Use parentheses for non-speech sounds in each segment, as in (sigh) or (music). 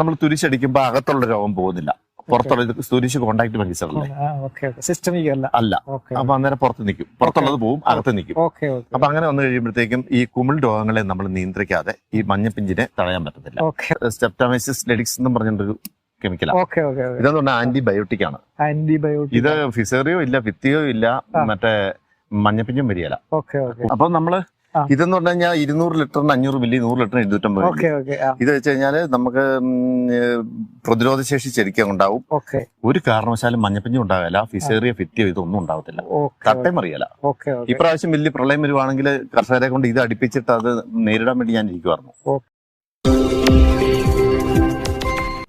നമ്മൾ തുരിശടിക്കുമ്പോ അകത്തുള്ള രോഗം പോകുന്നില്ല. പുറത്തുള്ള ഇത് തുരിശ് കോണ്ടാക്ട് സിസ്റ്റമിക് അല്ല? അല്ല. അപ്പൊ അന്നേരം പുറത്ത് നിൽക്കും പുറത്തുള്ളത് പോവും അകത്ത് നിൽക്കും അപ്പൊ അങ്ങനെ വന്നു കഴിയുമ്പോഴത്തേക്കും ഈ കുമിൾ രോഗങ്ങളെ നമ്മൾ നിയന്ത്രിക്കാതെ ഈ മഞ്ഞപ്പിഞ്ചിനെ തടയാൻ പറ്റത്തില്ല. സ്റ്റെപ്റ്റമൈസിസ് ലെഡിക്സ് എന്ന് പറഞ്ഞൊരു കെമിക്കലാണ് ഇതെന്ന് പറഞ്ഞാൽ ആന്റിബയോട്ടിക് ആണ്. ആന്റിബയോട്ടിക് ഇത് ഫിസേറിയോ ഇല്ല ഫിത്തിയോ ഇല്ല. മറ്റേ മഞ്ഞപ്പിഞ്ചും വരികയില്ല. അപ്പൊ നമ്മൾ. ഇതെന്ന് പറഞ്ഞു കഴിഞ്ഞാൽ ഇരുന്നൂറ് ലിറ്ററിന് അഞ്ഞൂറ് മില്ലി നൂറ് ലിറ്ററിന് ഇരുന്നൂറ്റമ്പത് മില്ലി. ഓക്കെ ഓക്കെ ഇത് വെച്ച് കഴിഞ്ഞാൽ നമുക്ക് പ്രതിരോധ ശേഷി ശരിക്കും ഉണ്ടാവും ഓക്കെ. ഒരു കാരണവശാലും മഞ്ഞപ്പിഞ്ഞും ഉണ്ടാവില്ല ഫിസേറിയ ഫിറ്റ് ഇതൊന്നും ഉണ്ടാവത്തില്ല. തട്ടയും അറിയില്ല ഇപ്രാവശ്യം വലിയ പ്രളയം വരുവാണെങ്കിൽ കർഷകരെ കൊണ്ട് ഇത് അടുപ്പിച്ചിട്ട് അത് നേരിടാൻ വേണ്ടി ഞാൻ ഇരിക്കുവായിരുന്നു.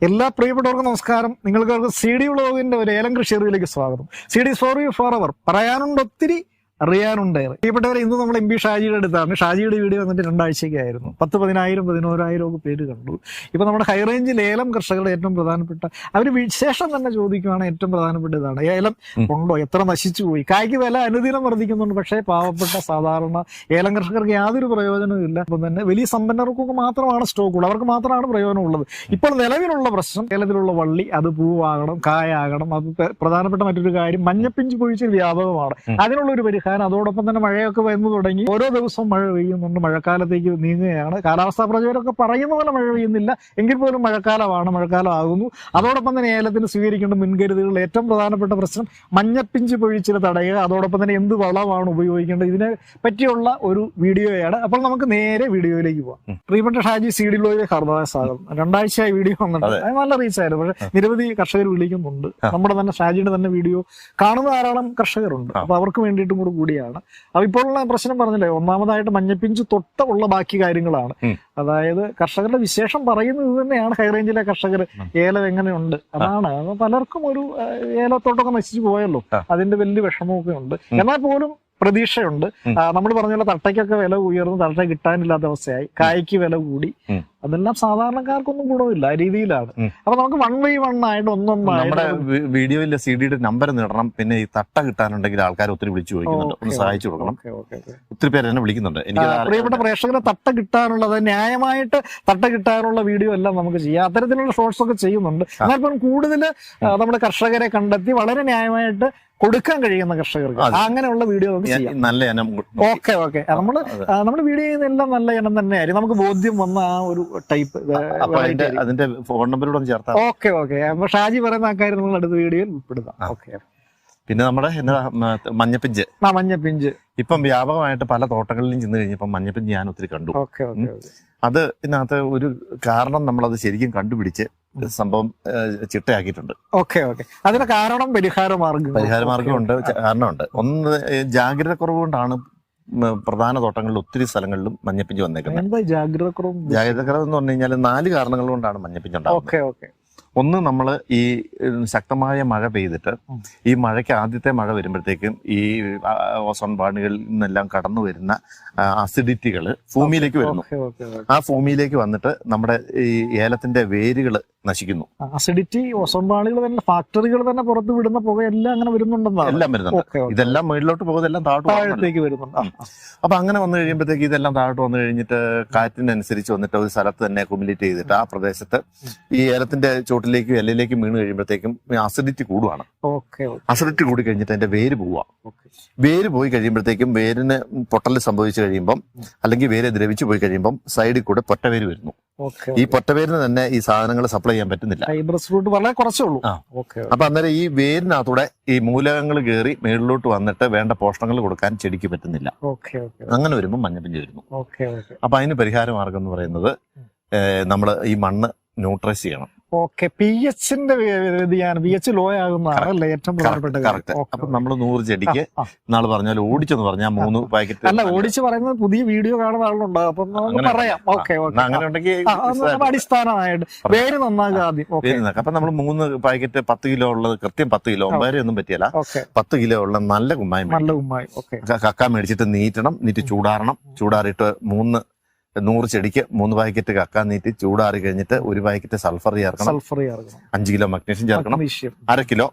എല്ലാ പ്രിയപ്പെട്ടവർക്കും നമസ്കാരം. നിങ്ങൾക്ക് സി ഡി വ്ളോഗിന്റെ ഒരു ഏലം കൃഷി സ്വാഗതം. സി ഡി സോറി ഫോർ അവർ. പറയാനുണ്ട് ഒത്തിരി അറിയാനുണ്ട്. ഏറെ. പ്രിയപ്പെട്ടവരെ ഇന്ന് നമ്മൾ എം പി ഷാജിയുടെ അടുത്താണ്. ഷാജിയുടെ വീഡിയോ വന്നിട്ട് രണ്ടാഴ്ചയ്ക്കായിരുന്നു പത്ത് പതിനായിരം പതിനോരായിരം ഒക്കെ പേര് കണ്ടു. ഇപ്പം നമ്മുടെ ഹൈറേഞ്ച് ലേലം കർഷകരുടെ ഏറ്റവും പ്രധാനപ്പെട്ട അവർ വിശേഷം തന്നെ ചോദിക്കുകയാണ് ഏറ്റവും പ്രധാനപ്പെട്ട ഇതാണ്. ഏലം ഉണ്ടോ? എത്ര നശിച്ചു പോയി? കായ്ക്ക് വില അനുദിനം വർദ്ധിക്കുന്നുണ്ട്. പക്ഷേ പാവപ്പെട്ട സാധാരണ ഏലം കർഷകർക്ക് യാതൊരു പ്രയോജനവും ഇല്ല. അപ്പം തന്നെ വലിയ സമ്പന്നർക്കൊക്കെ മാത്രമാണ് സ്റ്റോക്ക് ഉള്ളത് അവർക്ക് മാത്രമാണ് പ്രയോജനമുള്ളത് ഇപ്പോൾ നിലവിലുള്ള പ്രശ്നം ഏലത്തിലുള്ള വള്ളി അത് പൂവാകണം കായാകണം അത് പ്ര- പ്രധാനപ്പെട്ട മറ്റൊരു കാര്യം മഞ്ഞപ്പിഞ്ച് പൊഴിച്ചൊരു വ്യാപകമാണ്. അതിനുള്ള ഒരു പരിഹാരം അതോടൊപ്പം തന്നെ മഴയൊക്കെ വന്നു തുടങ്ങി. ഓരോ ദിവസവും മഴ പെയ്യുന്നുണ്ട്. മഴക്കാലത്തേക്ക് നീങ്ങുകയാണ്. കാലാവസ്ഥാ പ്രചാരമൊക്കെ പറയുന്ന പോലെ മഴ പെയ്യുന്നില്ല. എങ്കിൽ പോലും മഴക്കാലമാണ്. മഴക്കാലം ആകുന്നു. അതോടൊപ്പം തന്നെ ഏലത്തിന് സ്വീകരിക്കേണ്ട മുൻകരുതലുകൾ ഏറ്റവും പ്രധാനപ്പെട്ട പ്രശ്നം മഞ്ഞപ്പിഞ്ച് പൊഴിച്ചിൽ തടയുക. അതോടൊപ്പം തന്നെ എന്ത് വളമാണ് ഉപയോഗിക്കേണ്ടത്? ഇതിനെ പറ്റിയുള്ള ഒരു വീഡിയോയാണ്. അപ്പോൾ നമുക്ക് നേരെ വീഡിയോയിലേക്ക് പോകാം. പ്രിയപ്പെട്ട ഷാജി സി ഡി ലോയിലെ ഹർദായ സ്വാഗതം. രണ്ടാഴ്ചയായി വീഡിയോ വന്നിട്ടുണ്ട്. അത്. നല്ല റീച്ച് ആയിരുന്നു പക്ഷെ നിരവധി കർഷകർ വിളിക്കുന്നുണ്ട്. നമ്മുടെ തന്നെ ഷാജിയുടെ തന്നെ വീഡിയോ കാണുന്ന ധാരാളം കർഷകരുണ്ട്. അപ്പൊ അവർക്ക് വേണ്ടിയിട്ടും കൂടി കൂടിയാണ്. അപ്പൊ ഇപ്പോഴുള്ള പ്രശ്നം പറഞ്ഞില്ലേ ഒന്നാമതായിട്ട് മഞ്ഞപ്പിഞ്ച് തൊട്ട് ഉള്ള ബാക്കി കാര്യങ്ങളാണ്. അതായത് കർഷകരുടെ വിശേഷം പറയുന്നത് തന്നെയാണ് ഹൈറേഞ്ചിലെ കർഷകർ. ഏലം എങ്ങനെയുണ്ട്? അതാണ്. പലർക്കും ഒരു ഏലത്തോട്ടൊക്കെ നശിച്ചു പോയല്ലോ. അതിന്റെ വലിയ വിഷമമൊക്കെ ഉണ്ട്. എന്നാൽ പോലും പ്രതീക്ഷയുണ്ട്. നമ്മൾ പറഞ്ഞ പോലെ തട്ടയ്ക്കൊക്കെ വില ഉയർന്നു തട്ട കിട്ടാനില്ലാത്ത അവസ്ഥയായി. കായ്ക്ക് വില കൂടി. അതെല്ലാം സാധാരണക്കാർക്കൊന്നും ഗുണമില്ല ആ രീതിയിലാണ്. അപ്പൊ നമുക്ക് വൺ ബൈ വൺ ആയിട്ട് ഒന്നും നമ്മുടെ വീഡിയോയിലെ സി ഡിയുടെ നമ്പർ നേടണം പിന്നെ ഈ തട്ട കിട്ടാനുണ്ടെങ്കിൽ ആൾക്കാർ ഒത്തിരി വിളിച്ചു ചോദിക്കുന്നുണ്ട്. ഒന്ന് സഹായിച്ചു കൊടുക്കണം. ഒത്തിരി പേര് എന്നെ വിളിക്കുന്നുണ്ട്. എനിക്ക് പ്രിയപ്പെട്ട പ്രേക്ഷകരെ തട്ട കിട്ടാനുള്ളത് ന്യായമായിട്ട് തട്ട കിട്ടാനുള്ള വീഡിയോ എല്ലാം നമുക്ക് ചെയ്യാം. അത്തരത്തിലുള്ള ഷോർട്സ് ഒക്കെ ചെയ്യുന്നുണ്ട്. എന്നാൽ കൂടുതൽ നമ്മുടെ കർഷകരെ കണ്ടെത്തി വളരെ ന്യായമായിട്ട് കൊടുക്കാൻ കഴിയുന്ന കർഷകർക്ക് അങ്ങനെയുള്ള വീഡിയോ നല്ല ഓക്കെ ഓക്കെ. നമ്മൾ നമ്മുടെ നമ്മൾ വീഡിയോ ചെയ്യുന്ന എല്ലാം നല്ല ഇനം തന്നെയായിരിക്കും. നമുക്ക് ബോധ്യം വന്ന ആ ഒരു ടൈപ്പ് അതിന്റെ ഫോൺ നമ്പറോട് ചേർത്താം. Okay okay. അപ്പൊ ഷാജി പറയുന്ന ആ കാര്യം നമ്മൾ അടുത്ത വീഡിയോയിൽ ഉൾപ്പെടുത്താം. ഓക്കെ. പിന്നെ നമ്മുടെ എന്താ മഞ്ഞപ്പിഞ്ച്. ആ മഞ്ഞപ്പിഞ്ച്. ഇപ്പം വ്യാപകമായിട്ട് പല തോട്ടങ്ങളിലും ചെന്ന് കഴിഞ്ഞപ്പോൾ മഞ്ഞപ്പിഞ്ച് ഞാൻ ഒത്തിരി കണ്ടു. അത് ഇതിനകത്ത് ഒരു കാരണം നമ്മൾ അത് ശരിക്കും കണ്ടുപിടിച്ച് സംഭവം ചിട്ടയാക്കിയിട്ടുണ്ട്. Okay okay. അതിന് കാരണം പരിഹാര മാർഗം പരിഹാര മാർഗം ഉണ്ട് കാരണമുണ്ട്. ഒന്ന് ജാഗ്രത കുറവ് കൊണ്ടാണ് പ്രധാന തോട്ടങ്ങളിൽ ഒത്തിരി സ്ഥലങ്ങളിലും മഞ്ഞപ്പിഞ്ച് വന്നേക്കുന്നത് ജാഗ്രത കുറവും എന്ന് പറഞ്ഞു കഴിഞ്ഞാൽ നാല് കാരണങ്ങൾ കൊണ്ടാണ് മഞ്ഞപ്പിഞ്ച് ഉണ്ടാകുന്നത് ഓക്കെ ഓക്കെ. ഒന്ന് നമ്മൾ ഈ ശക്തമായ മഴ പെയ്തിട്ട് ഈ മഴയ്ക്ക് ആദ്യത്തെ മഴ വരുമ്പോഴത്തേക്കും ഈ ഓസോൺ പാണികളിൽ നിന്നെല്ലാം കടന്നു വരുന്ന അസിഡിറ്റികൾ ഭൂമിയിലേക്ക് വരുന്നു. ആ ഭൂമിയിലേക്ക് വന്നിട്ട് നമ്മുടെ ഈ ഏലത്തിന്റെ വേരുകൾ നശിക്കുന്നു. അസിഡിറ്റി ഓസോൺ പാളികൾ തന്നെ ഫാക്ടറികൾ തന്നെ പുറത്ത് വിടുന്ന എല്ലാം അങ്ങനെ വരുന്നുണ്ടെന്നാണ്. എല്ലാം വരുന്നുണ്ട്. ഇതെല്ലാം മുകളിലോട്ട് പോകുന്നതെല്ലാം താഴോട്ട് പോകുന്നതല്ല. താഴത്തേക്ക് വരുന്നുണ്ട്. അപ്പൊ അങ്ങനെ വന്നു കഴിയുമ്പോഴത്തേക്ക് ഇതെല്ലാം താഴോട്ട് വന്നു കഴിഞ്ഞിട്ട് കാറ്റിനനുസരിച്ച് വന്നിട്ട് ഒരു സ്ഥലത്ത് തന്നെ കുമിലിറ്റ് ചെയ്തിട്ട് ആ പ്രദേശത്ത് ഈ ഏലത്തിന്റെ ചോട്ടിലേക്കും എല്ലയിലേക്കും വീണ് കഴിയുമ്പോഴത്തേക്കും അസിഡിറ്റി കൂടുവാണ്. അസിഡിറ്റി കൂടി കഴിഞ്ഞിട്ട് അതിന്റെ വേര് പോവുക. വേര് പോയി കഴിയുമ്പോഴത്തേക്കും വേരിന് പൊട്ടൽ സംഭവിച്ചു കഴിയുമ്പം അല്ലെങ്കിൽ വേര് ദ്രവിച്ചു പോയി കഴിയുമ്പം സൈഡിൽ കൂടെ പൊട്ടവേര് വരുന്നു. ഈ പൊറ്റവേരിന് തന്നെ ഈ സാധനങ്ങൾ സപ്ലൈ ചെയ്യാൻ പറ്റുന്നില്ല. വളരെ കുറച്ചേ ഉള്ളൂ. അപ്പൊ അന്നേരം ഈ വേരിനകത്തൂടെ ഈ മൂലകങ്ങൾ കയറി മേളിലോട്ട് വന്നിട്ട് വേണ്ട പോഷണങ്ങൾ കൊടുക്കാൻ ചെടിക്ക് പറ്റുന്നില്ല. അങ്ങനെ വരുമ്പോൾ മഞ്ഞപ്പിഞ്ച് വരുന്നു. അപ്പൊ അതിന് പരിഹാര മാർഗം എന്ന് പറയുന്നത് നമ്മൾ ഈ മണ്ണ് ന്യൂട്രൈസ് ചെയ്യണം. ഓക്കെ പി എച്ചിന്റെ വ്യതിയാനം പി എച്ച് ലോ ആകുന്നതാണ് അല്ലേ ഏറ്റവും പ്രധാനപ്പെട്ട കാര്യം. അപ്പൊ നമ്മൾ നൂറ് ചെടിക്ക് നാളെ പറഞ്ഞാൽ ഓടിച്ചെന്ന് പറഞ്ഞാൽ മൂന്ന് പാക്കറ്റ് അല്ല ഓടിച്ച് പറയുന്നത് പുതിയ വീഡിയോ കാണുന്ന ആളുണ്ട് അപ്പൊ നമുക്ക് പറയാം. ഓക്കെ അങ്ങനെ ഉണ്ടെങ്കിൽ അടിസ്ഥാനമായിട്ട് വേര് നന്നാകുക ആദ്യം. അപ്പൊ നമ്മൾ മൂന്ന് പാക്കറ്റ് പത്ത് കിലോ ഉള്ളത് കൃത്യം പത്ത് കിലോ വേറെ ഒന്നും പറ്റിയല്ല. പത്ത് കിലോ ഉള്ള നല്ല കുമ്മായി നല്ല കുമ്മായി. ഓക്കെ. കക്ക മേടിച്ചിട്ട് നീറ്റണം നീറ്റ് ചൂടാറണം. ചൂടാറിയിട്ട് മൂന്ന് നൂറ് ചെടിക്ക് മൂന്ന് പാക്കറ്റ് കക്കാൻ നീട്ടി ചൂടാറി കഴിഞ്ഞിട്ട് ഒരു പാക്കറ്റ് സൾഫർ ചേർക്കണം. സൾഫർ ചേർക്കണം. അഞ്ച് കിലോ മഗ്നീഷ്യം ചേർക്കണം. അര കിലോ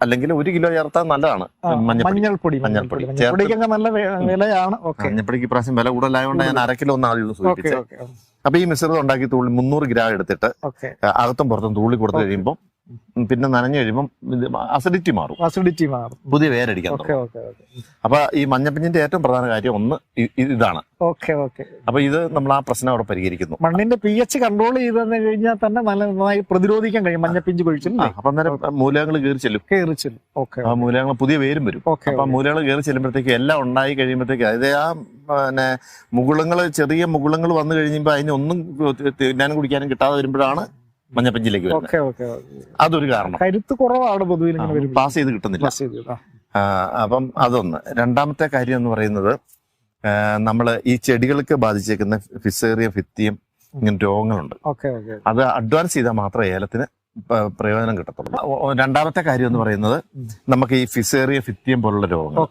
അല്ലെങ്കിൽ ഒരു കിലോ ചേർത്താൽ നല്ലതാണ്. മഞ്ഞൾപ്പൊടി മഞ്ഞൾപ്പൊടി. നല്ല വിലയാണ്. മഞ്ഞൾപ്പൊടിക്ക് ഇപ്രാവശ്യം വില കൂടുതലായതുകൊണ്ട് ഞാൻ അര കിലോ ഒന്ന് ആദ്യം സൂചിപ്പിച്ചു അപ്പൊ ഈ മിശ്രിതം ഉണ്ടാക്കി തുള്ളി മുന്നൂറ് ഗ്രാം എടുത്തിട്ട് അകത്തും പുറത്തും തുള്ളി കൊടുത്തു കഴിയുമ്പോൾ പിന്നെ നനഞ്ഞു കഴിയുമ്പോൾ അസിഡിറ്റി മാറും. അസിഡിറ്റി മാറും. പുതിയ വേരടിക്കാൻ ഓക്കെ അപ്പൊ ഈ മഞ്ഞപ്പിഞ്ഞിന്റെ ഏറ്റവും പ്രധാന കാര്യം ഒന്ന് ഇതാണ്. Okay okay. അപ്പൊ ഇത് നമ്മൾ ആ പ്രശ്നം അവിടെ പരിഹരിക്കുന്നു. മണ്ണിന്റെ പി എച്ച് കൺട്രോൾ ചെയ്ത് കഴിഞ്ഞാൽ തന്നെ നല്ല നന്നായി പ്രതിരോധിക്കാൻ കഴിയും മഞ്ഞപ്പിഞ്ച് കഴിച്ചു അപ്പൊ അന്നേരം മൂലകങ്ങൾ കയറി ചെല്ലും. കയറിച്ചില്ല. ഓക്കെ ആ മൂലകങ്ങൾ പുതിയ വേരും വരും. ഓക്കെ അപ്പൊ മൂലകങ്ങൾ മൂലകൾ കയറി ചെല്ലുമ്പോഴത്തേക്ക് എല്ലാം ഉണ്ടായി കഴിയുമ്പോഴത്തേക്ക് അതായത് ആ പിന്നെ മുകുളങ്ങൾ ചെറിയ മുകുളങ്ങൾ വന്നു കഴിയുമ്പോൾ അതിനൊന്നും തിന്നാനും കുടിക്കാനും കിട്ടാതെ വരുമ്പോഴാണ് മഞ്ഞപ്പഞ്ചിലേക്ക് അതൊരു കാരണം. കരുത്ത് കുറവാണ് വരുമ്പോൾ. പാസ് ചെയ്ത് കിട്ടുന്നില്ല അപ്പം അതൊന്ന്. രണ്ടാമത്തെ കാര്യം എന്ന് പറയുന്നത് നമ്മൾ ഈ ചെടികൾക്ക് ബാധിച്ചേക്കുന്ന ഫിസേറിയ ഫിത്തിയും ഇങ്ങനെ രോഗങ്ങളുണ്ട്. അത് അഡ്വാൻസ് ചെയ്താൽ മാത്രമേ ഏലത്തിന് പ്രയോജനം കിട്ടത്തുള്ളൂ. രണ്ടാമത്തെ കാര്യം എന്ന് പറയുന്നത് നമുക്ക് ഈ ഫിസേറിയ ഫിത്തിയം പോലുള്ള രോഗങ്ങൾ.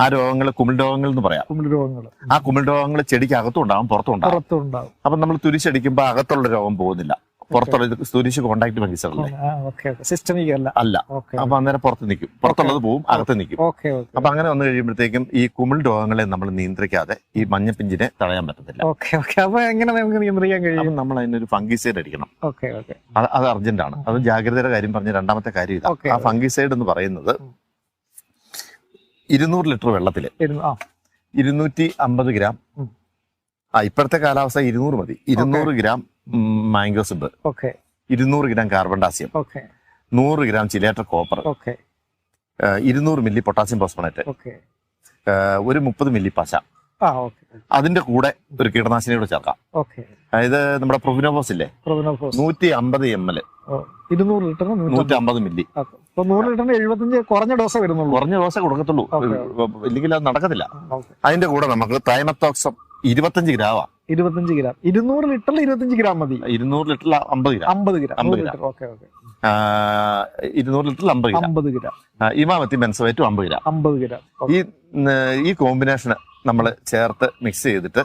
ആ രോഗങ്ങൾ കുമിൾ രോഗങ്ങൾ എന്ന് പറയാം. രോഗങ്ങൾ. ആ കുമിൾ രോഗങ്ങൾ ചെടിക്ക് അകത്തും ഉണ്ടാവും പുറത്തും ഉണ്ടാവും പുറത്തുണ്ടാവും. അപ്പൊ നമ്മൾ തുരിശടിക്കുമ്പോൾ അകത്തുള്ള രോഗം പോകുന്നില്ല. പുറത്തുള്ള തുരിശ് കോണ്ടാക്ട് ഓക്കെ സിസ്റ്റമിക് അല്ല. അല്ല. അപ്പൊ അന്നേരം പുറത്ത് നിൽക്കും. പുറത്തുള്ളത് പോവും അകത്ത് നിൽക്കും. അപ്പൊ അങ്ങനെ വന്നു കഴിയുമ്പോഴത്തേക്കും ഈ കുമിൾ രോഗങ്ങളെ നമ്മൾ നിയന്ത്രിക്കാതെ ഈ മഞ്ഞപ്പിഞ്ചിനെ തടയാൻ പറ്റത്തില്ല. Okay okay. അപ്പൊ എങ്ങനെ നമുക്ക് നിയന്ത്രിക്കാൻ കഴിയും? നമ്മൾ അതിനൊരു ഫംഗിസൈഡ് അടിക്കണം. അത് അർജന്റ് ആണ്. അത് ജാഗ്രതയുടെ കാര്യം പറഞ്ഞ രണ്ടാമത്തെ കാര്യം ഇതാണ് ആ ഫംഗിസൈഡ് എന്ന് പറയുന്നത് ഇരുന്നൂറ് ലിറ്റർ വെള്ളത്തിൽ ഇരുന്നു ഇരുന്നൂറ്റി അമ്പത് ഗ്രാം. ആ ഇപ്പോഴത്തെ കാലാവസ്ഥ ഇരുന്നൂറ് മതി. ഇരുന്നൂറ് ഗ്രാം മാംഗോസ് ഉണ്ട്. ഓക്കെ ഇരുന്നൂറ് ഗ്രാം കാർബൺ ഡാസ്യം ഓക്കെ നൂറ് ഗ്രാം ചിലേറ്റർ കോപ്പർ. ഓക്കെ ഇരുന്നൂറ് മില്ലി പൊട്ടാസ്യം ഫോസ്ഫണേറ്റ്. ഓക്കെ ഒരു മുപ്പത് മില്ലി പശ. അതിന്റെ കൂടെ ഒരു കീടനാശിനി കൂടെ ചേർക്കാം. ഓക്കെ അതായത് നമ്മുടെ പ്രൊവിനോഫോസ് ഇല്ലേ? നൂറ്റി അമ്പത് എം എൽ ഇരുന്നൂറ് ലിറ്റർ നൂറ്റി അമ്പത് മില്ലി. നൂറ് ലിറ്ററിന് എഴുപത്തഞ്ച് കുറഞ്ഞ ഡോസേ വരുന്നുള്ളൂ. കുറഞ്ഞ ഡോസ കൊടുക്കത്തുള്ളൂ. ഇല്ലെങ്കിൽ അത് നടക്കത്തില്ല. അതിന്റെ കൂടെ നമുക്ക് തൈമത്തോക്സം ഇരുപത്തഞ്ച് ഗ്രാമാ. ഇരുപത്തഞ്ച് ഗ്രാം. ഇരുന്നൂറ് ലിറ്ററിൽ ഇരുപത്തഞ്ച് ഗ്രാം മതി. ഇരുന്നൂറ് ലിറ്ററിൽ അമ്പത് ഗ്രാം. അമ്പത് ഗ്രാം. അമ്പത്. ലിറ്റർ. Okay okay. ഇരുന്നൂറ് ലിറ്ററിൽ അമ്പത് ഗ്രാം. അമ്പത് ഗ്രാം. ഇമാമത്തി മെൻസവേറ്റും അമ്പത് ഗ്രാം. അമ്പത് ഗ്രാം. ഈ ഈ കോമ്പിനേഷൻ നമ്മൾ ചേർത്ത് മിക്സ് ചെയ്തിട്ട്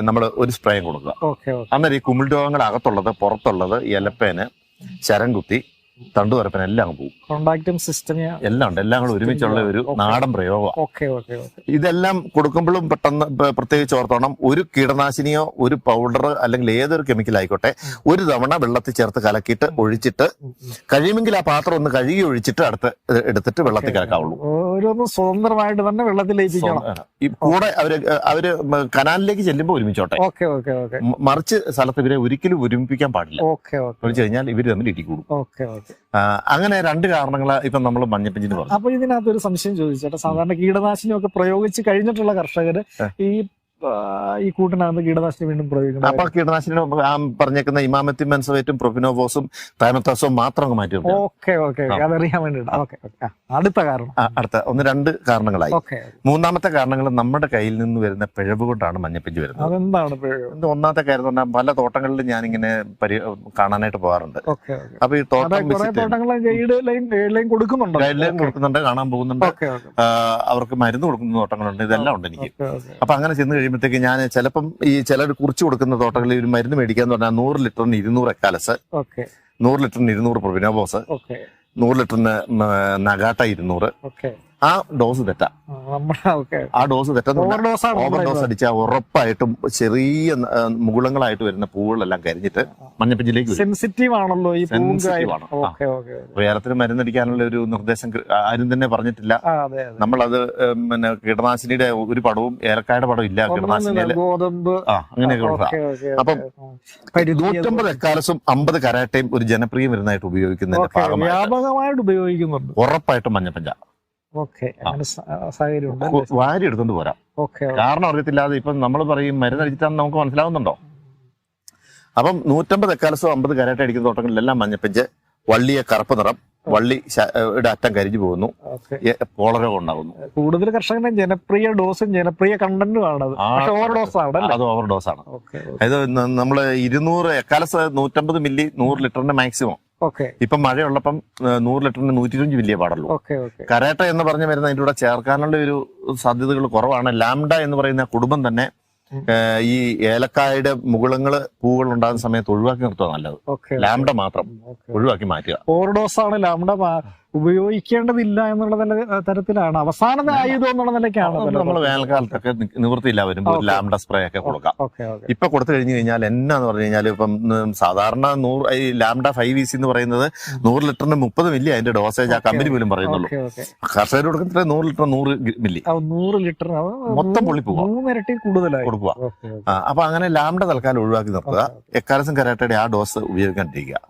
നമ്മൾ ഒരു സ്പ്രേയും കൊടുക്കുക. അന്നേരം ഈ കുമിൾ രോഗങ്ങൾ അകത്തുള്ളത് പുറത്തുള്ളത് ഇലപ്പേന് ശരം കുത്തി തണ്ടുവരപ്പൻ എല്ലാം അങ്ങ് പോകും. കോണ്ടാക്റ്റും സിസ്റ്റം എല്ലാം ഉണ്ട്. എല്ലാം കൂടെ ഒരുമിച്ചുള്ള ഒരു നാടൻ പ്രയോഗമാണ് ഓക്കെ ഓക്കെ ഓക്കെ. ഇതെല്ലാം കൊടുക്കുമ്പോഴും പെട്ടെന്ന് പ്രത്യേകിച്ച് ഓർത്തോണം ഒരു കീടനാശിനിയോ ഒരു പൗഡർ അല്ലെങ്കിൽ ഏതൊരു കെമിക്കൽ ആയിക്കോട്ടെ ഒരു തവണ വെള്ളത്തിൽ ചേർത്ത് കലക്കിയിട്ട് ഒഴിച്ചിട്ട് കഴിയുമെങ്കിൽ ആ പാത്രം ഒന്ന് കഴുകി ഒഴിച്ചിട്ട് അടുത്ത് എടുത്തിട്ട് വെള്ളത്തിൽ കലക്കാവുള്ളൂ. ഓരോന്നും സ്വതന്ത്രമായിട്ട് തന്നെ വെള്ളത്തിൽ ലയിപ്പിക്കണം. കൂടെ അവർ അവർ കനാലിലേക്ക് ചെല്ലുമ്പോൾ ഒരുമിച്ചോട്ടെ. ഓക്കെ ഓക്കെ മറിച്ച് സ്ഥലത്ത് ഇവരെ ഒരിക്കലും ഒരുമിപ്പിക്കാൻ പാടില്ല. Okay okay. കഴിഞ്ഞാൽ ഇവർ തമ്മിൽ ഇടിക്കൂടും ഓക്കെ ഓക്കെ. അങ്ങനെ രണ്ട് കാരണങ്ങൾ ഇപ്പൊ നമ്മൾ മഞ്ഞപ്പിഞ്ചിന് പറഞ്ഞു അപ്പൊ ഇതിനകത്ത് ഒരു സംശയം ചോദിച്ചേട്ടാ സാധാരണ കീടനാശിനി ഒക്കെ പ്രയോഗിച്ച് കഴിഞ്ഞിട്ടുള്ള കർഷകര് ഈ ഈ കൂട്ടിനകത്ത് കീടനാശിനി വീണ്ടും പ്രയോഗിക്കുന്നത് അപ്പൊ കീടനാശിനി പറഞ്ഞേക്കുന്ന ഇമാമത്തി മെൻസവേറ്റും പ്രൊഫിനോവോസും തൈമത്താസവും മാത്രം മാറ്റി. Okay okay. അതറിയാൻ വേണ്ടിട്ട് ഓക്കെ അടുത്ത കാരണം. അടുത്ത. ഒന്ന് രണ്ട് കാരണങ്ങളായി. മൂന്നാമത്തെ കാരണങ്ങൾ നമ്മുടെ കയ്യിൽ നിന്ന് വരുന്ന പിഴവ് കൊണ്ടാണ് മഞ്ഞപ്പിഞ്ച് വരുന്നത്. അതെന്താണ് പിഴവ്? ഒന്നാമത്തെ കാര്യം പറഞ്ഞാൽ പല തോട്ടങ്ങളിലും ഞാനിങ്ങനെ ഇങ്ങനെ കാണാനായിട്ട് പോകാറുണ്ട്. അപ്പൊ ഈ തോട്ടം ഗൈഡ് ലൈൻ കൊടുക്കുന്നുണ്ടോ? ഗൈഡ് ലൈൻ കൊടുക്കുന്നുണ്ട് കാണാൻ പോകുന്നുണ്ട്. അവർക്ക് മരുന്ന് കൊടുക്കുന്ന തോട്ടങ്ങളുണ്ട്. ഇതെല്ലാം ഉണ്ട് എനിക്ക്. അപ്പൊ അങ്ങനെ ചെന്ന് കഴിയുമ്പോഴത്തേക്ക് ഞാൻ ചിലപ്പം ഈ ചിലർ കുറിച്ച് കൊടുക്കുന്ന തോട്ടങ്ങളിൽ ഒരു മരുന്ന് മേടിക്കാന്ന് പറഞ്ഞാൽ നൂറ് ലിറ്ററിന് ഇരുന്നൂറ് എക്കാലസ് ഓക്കെ. നൂറ് ലിറ്ററിന് ഇരുന്നൂറ് പ്രൊവിനോബോസ് ഓക്കെ. നൂറ് ലിറ്ററിന് നഗാട്ട ഇരുന്നൂറ് ഓക്കെ. ആ ഡോസ് തെറ്റാ. ആ ഡോസ് തെറ്റെന്ന് ഓവർ ഡോസ് അടിച്ചാൽ ഉറപ്പായിട്ടും ചെറിയ മുകുളങ്ങളായിട്ട് വരുന്ന പൂവുകളെല്ലാം കരിഞ്ഞിട്ട് മഞ്ഞപ്പിഞ്ചിലേക്ക് സെൻസിറ്റീവ് ആണല്ലോ ഈ. ആണ്. വേലത്തിന് മരുന്നടിക്കാനുള്ള ഒരു നിർദ്ദേശം ആരും തന്നെ പറഞ്ഞിട്ടില്ല. നമ്മളത് പിന്നെ കീടനാശിനിയുടെ ഒരു പടവും ഏലക്കായുടെ പടവും ഇല്ല കീടനാശിനിയുടെ കീടനാശിനിയിൽ ഗോതമ്പ്. ആ അങ്ങനെയൊക്കെ അപ്പം നൂറ്റമ്പത് എക്കാലസും അമ്പത് കരാട്ടയും ഒരു ജനപ്രിയ മരുന്നായിട്ട് ഉപയോഗിക്കുന്നതിന്റെ ഭാഗമായിട്ട് വ്യാപകമായിട്ട് ഉപയോഗിക്കുന്നുണ്ട്. ഉറപ്പായിട്ടും മഞ്ഞപ്പഞ്ച. വാരി എടുത്തോണ്ട് പോരാ. ഓക്കെ കാരണം അറിയത്തില്ലാതെ ഇപ്പം നമ്മൾ പറയും മരുന്നടിച്ചിട്ടാന്ന് നമുക്ക് മനസ്സിലാവുന്നുണ്ടോ? അപ്പം നൂറ്റമ്പത് എക്കാലസോ അമ്പത് കരാട്ട അടിക്കുന്ന തോട്ടങ്ങളിലെല്ലാം മഞ്ഞപ്പിഞ്ച് വള്ളിയെ കറുപ്പ് നിറം വള്ളി അറ്റം കരിഞ്ഞു പോകുന്നു. പോളരോഗം ഉണ്ടാകുന്നു. കൂടുതൽ കർഷകന്റെ ജനപ്രിയ ഡോസും ജനപ്രിയ കണ്ടന്റും ആണത് ഓവർ ഡോസ് ആണ് അത് ഓവർ ഡോസ് ആണ് അതായത് നമ്മൾ ഇരുന്നൂറ് എക്കാലസ് നൂറ്റമ്പത് മില്ലി നൂറ് ലിറ്ററിന്റെ മാക്സിമം ഇപ്പം മഴയുള്ളപ്പം നൂറ് ലിറ്ററിന് നൂറ്റി ഇരുപഞ്ച് വലിയ പാടുള്ളൂ. Okay okay. കരാട്ട എന്ന് പറഞ്ഞ വരുന്ന അതിന്റെ കൂടെ ചേർക്കാനുള്ള ഒരു സാധ്യതകൾ കുറവാണ്. ലാംഡ എന്ന് പറയുന്ന കുടുംബം തന്നെ ഈ ഏലക്കായുടെ മുകുളങ്ങൾ പൂവുകൾ ഉണ്ടാകുന്ന സമയത്ത് ഒഴിവാക്കി നിർത്തുക നല്ലത്. ലാംഡ മാത്രം ഒഴിവാക്കി മാറ്റുക. ഓവർ ഡോസ് ആണ് ലാംഡ ഉപയോഗിക്കേണ്ടതില്ല എന്നുള്ള തരത്തിലാണ്. അവസാനത്തെ ആയുധം എന്നുള്ള നിലയ്ക്കാണ് നമ്മൾ വേനൽക്കാലത്തൊക്കെ നിവൃത്തിയില്ല. വരുമ്പോൾ. ലാംഡ സ്പ്രേ ഒക്കെ കൊടുക്കാം. ഇപ്പൊ കൊടുത്തു കഴിഞ്ഞു കഴിഞ്ഞാൽ എന്നാന്ന് പറഞ്ഞു കഴിഞ്ഞാൽ ഇപ്പം സാധാരണ നൂറ് ഈ ലാംഡ ഫൈവ് ഇ സി എന്ന് പറയുന്നത് നൂറ് ലിറ്ററിന് മുപ്പത് മില്ലി അതിന്റെ ഡോസേജ് ആ കമ്പനി പോലും പറയുന്നുള്ളൂ. കർഷകർ കൊടുക്കുന്ന നൂറ് ലിറ്റർ നൂറ് മില്ലി. നൂറ് ലിറ്റർ മൊത്തം പൊള്ളിപ്പോവാ. മൂന്നിരട്ടി കൂടുതലായി. കൊടുക്കുക അപ്പൊ അങ്ങനെ ലാംഡ തൽക്കാലം ഒഴിവാക്കി നിർത്തുക. എക്കാലസും കരാട്ടയുടെ ആ ഡോസ് ഉപയോഗിക്കാണ്ടിരിക്കുക.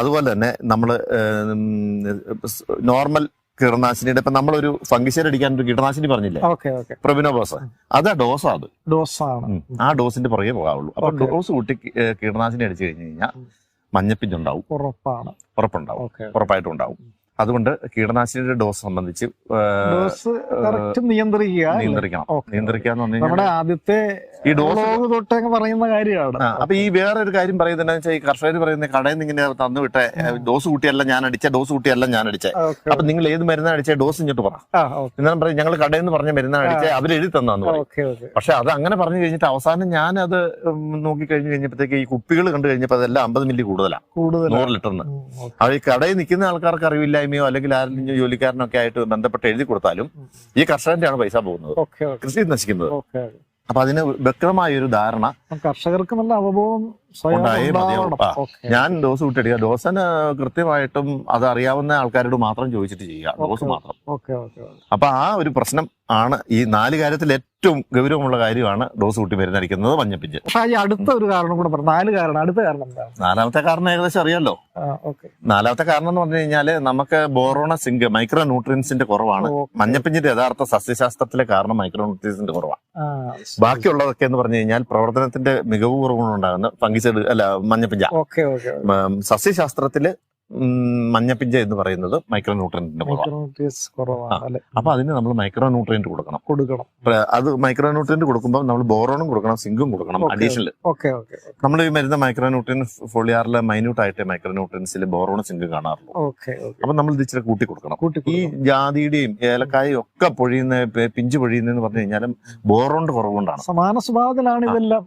അതുപോലെ തന്നെ നമ്മൾ നോർമൽ കീടനാശിനിയുടെ ഇപ്പൊ നമ്മളൊരു ഫംഗിസൈഡ് അടിക്കാൻ ഒരു കീടനാശിനി പറഞ്ഞില്ലേ? Okay okay. ആ അതാ ഡോസാ അത്. ഡോസാണ്. ആ ഡോസിന്റെ പുറകെ പോകാവുള്ളൂ. അപ്പൊ. ഡോസ് കൂട്ടി കീടനാശിനി അടിച്ചു കഴിഞ്ഞു കഴിഞ്ഞാൽ മഞ്ഞപ്പിഞ്ഞുണ്ടാവും ഉറപ്പാണ്. ഉറപ്പുണ്ടാവും. ഉറപ്പായിട്ടും ഉണ്ടാവും. അതുകൊണ്ട് കീടനാശിനിയുടെ ഡോസ് സംബന്ധിച്ച് ഡോസ് കറക്റ്റ് നിയന്ത്രിക്കുക നിയന്ത്രിക്കണം. നിയന്ത്രിക്കുക എന്ന് പറഞ്ഞു നമ്മുടെ ആദ്യത്തെ ഈ ഡോസ് ലോഗ് പറയുന്ന കാര്യമാണ്. അപ്പൊ ഈ വേറെ ഒരു കാര്യം പറയുന്നത് വെച്ചാൽ ഈ കർഷകർ പറയുന്ന കടയിൽ നിന്ന് ഇങ്ങനെ തന്നു വിട്ടേ ഡോസ് കൂട്ടിയല്ല ഞാൻ അടിച്ച ഡോസ് കൂട്ടിയല്ല ഞാൻ അടിച്ചേ. അപ്പൊ നിങ്ങൾ ഏത് മരുന്നാണ് അടിച്ച ഡോസ് ഇങ്ങോട്ട് പറ. എന്നാലും പറയും ഞങ്ങൾ കടയിൽ നിന്ന് പറഞ്ഞ മരുന്നാണ് അടിച്ചേ അവർ എഴുതി തന്നാന്ന് പറയും. പക്ഷെ അത് അങ്ങനെ പറഞ്ഞു കഴിഞ്ഞിട്ട് അവസാനം ഞാൻ അത് നോക്കി കഴിഞ്ഞു കഴിഞ്ഞപ്പോഴത്തേക്ക് ഈ കുപ്പികൾ കണ്ടു കഴിഞ്ഞപ്പോൾ അതെല്ലാം അമ്പത് മില്ലി കൂടുതലാണ് നൂറ് ലിറ്ററിന്. അത് ഈ കടയിൽ നിൽക്കുന്ന ആൾക്കാർക്ക് അറിവില്ലായ്മയോ അല്ലെങ്കിൽ ആരെങ്കിലും ജോലിക്കാരനൊക്കെ ആയിട്ട് ബന്ധപ്പെട്ട് എഴുതി കൊടുത്താലും ഈ കർഷകന്റെയാണ് പൈസ പോകുന്നത്. കൃഷി നശിക്കുന്നത്. അപ്പൊ അതിന് വ്യക്തമായ ഒരു ധാരണ കർഷകർക്ക് നല്ല അവബോധം ഉണ്ടായേ മതിയാവും. ഞാൻ ഡോസ് വിട്ടടിക്കുക. ഡോസന് കൃത്യമായിട്ടും അത് അറിയാവുന്ന ആൾക്കാരോട് മാത്രം ചോദിച്ചിട്ട് ചെയ്യുക. ഡോസ് മാത്രം. അപ്പൊ ആ ഒരു പ്രശ്നം ആണ് ഈ നാല് കാര്യത്തിൽ ഏറ്റവും ഗൗരവമുള്ള കാര്യമാണ് ഡോസ് കൂട്ടി മരുന്നടിക്കുന്നത് മഞ്ഞപ്പിഞ്ച്. അടുത്ത ഒരു കാരണം കൂടെ പറഞ്ഞു നാല് കാരണം അടുത്ത കാരണം എന്താണ് നാലാമത്തെ കാരണം ഏകദേശം അറിയാലോ. നാലാമത്തെ കാരണം എന്ന് പറഞ്ഞു കഴിഞ്ഞാൽ നമുക്ക് ബോറോണ സിങ്ക് മൈക്രോ ന്യൂട്രിയൻസിന്റെ കുറവാണ് മഞ്ഞപ്പിഞ്ചിന്റെ യഥാർത്ഥ സസ്യശാസ്ത്രത്തിലെ കാരണം മൈക്രോ ന്യൂട്രിയൻസിന്റെ കുറവാണ് ബാക്കിയുള്ളതൊക്കെ എന്ന് പറഞ്ഞു കഴിഞ്ഞാൽ പ്രവർത്തനത്തിന്റെ മികവ് കുറവുകൊണ്ടുണ്ടാകുന്ന ഫംഗിസൈഡ് അല്ല മഞ്ഞപ്പിഞ്ച. സസ്യശാസ്ത്രത്തിൽ മഞ്ഞപ്പിഞ്ച എന്ന് പറയുന്നത് മൈക്രോ ന്യൂട്രിയന്റിന്റെ കുറവാണ് അപ്പൊ അതിന് നമ്മൾ മൈക്രോ ന്യൂട്രിയന്റ് കൊടുക്കണം. കൊടുക്കണം അത് മൈക്രോ ന്യൂട്രിയന്റ് കൊടുക്കുമ്പോൾ നമ്മൾ ബോറോണും കൊടുക്കണം സിങ്കും കൊടുക്കണം. അഡീഷണൽ ഓക്കെ ഓക്കെ നമ്മൾ ഈ വരുന്ന മൈക്രോ ന്യൂട്രിയൻ ഫോളിയാറിലെ മൈന്യൂട്ട് ആയിട്ട് മൈക്രോ ന്യൂട്രിയൻസിൽ ബോറോണും സിങ്കും കാണാറുള്ളൂ അപ്പൊ നമ്മൾ ഇത് ഇച്ചിരി കൂട്ടി കൊടുക്കണം. ഈ ജാതിയുടെയും ഏലക്കായും ഒക്കെ പൊഴിയുന്ന പിഞ്ച് പൊഴിയുന്നതെന്ന് പറഞ്ഞു കഴിഞ്ഞാലും ബോറോണ്ട് കുറവുകൊണ്ടാണ്. സമാന സ്വഭാവത്തിലാണ് ഇതെല്ലാം